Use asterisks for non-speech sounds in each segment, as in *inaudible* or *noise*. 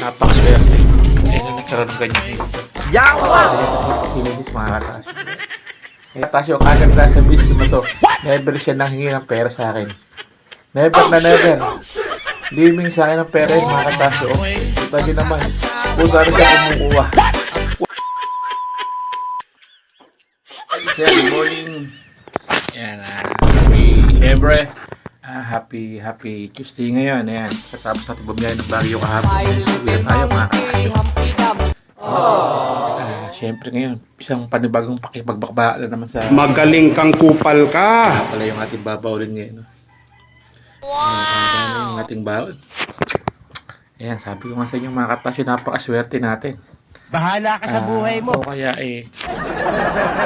Napakaswerte. Eh, na nagkaroon ng ganyan. Yawa! Kasi mga katasyo. Eh, katasyo, kaganda sa biscuit na to. Never siya nanghingi ng pera sa akin. Never na never. Liming sa akin ng pera yun, mga katasyo. Kita nyo naman. Kung saan siya kumukuha. Sir, good morning. Yan, ah, happy, syempre, ah, happy, happy Tuesday ngayon. Ayan, katapos natin bumiyahin ng Baguio kahapon. Uwi tayo, mga katasyo. Ah, syempre ngayon, isang panibagong pakipagbakbaka na naman sa Magaling kang kupal ka. pala yung ating babawlin ngayon. No? Wow! yung ating bawon. Ayan, sabi ko nga sa inyo mga katasyo, napakaswerte natin. Bahala ka sa buhay mo. O kaya eh,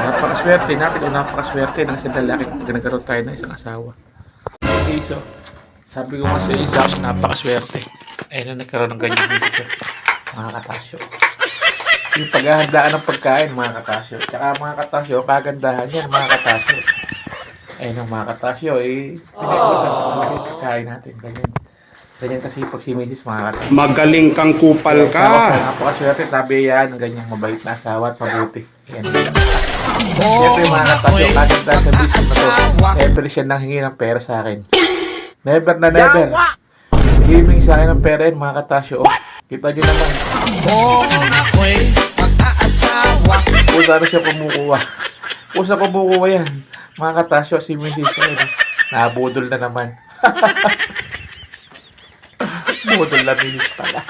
napakaswerte natin o napakaswerte ng isang lalaki pag nagkaroon tayo ng isang asawa. So, sabi ko nga sa isa, napakaswerte. Ayun na nagkaroon ng ganyan dito. Mga katasyo. Yung paghahandaan ng pagkain, mga katasyo. Tsaka mga katasyo, kagandahan yan, mga katasyo. Ayun ang mga katasyo, eh, pinagpagkain yung pagkain natin. Ganyan. Ganyan kasi pag si Mrs. mga katasyo. Magaling kang kupal Asawa sa ka. napakaswerte, tabi yan, ng ganyang mabait na asawa at mabuti. Yan. Siyempre mga katasyo, kaganda sa business na to, never siya nanghingi ng pera sa akin. Never na never. Giving sa akin ng pera yun, mga katasyo. Oh, kita nyo naman. Kung saan siya kumukuha. Kung saan kumukuha yan. Mga katasyo, si Mrs. Ayun, Nabudol na naman. *laughs* Budol na minis pala.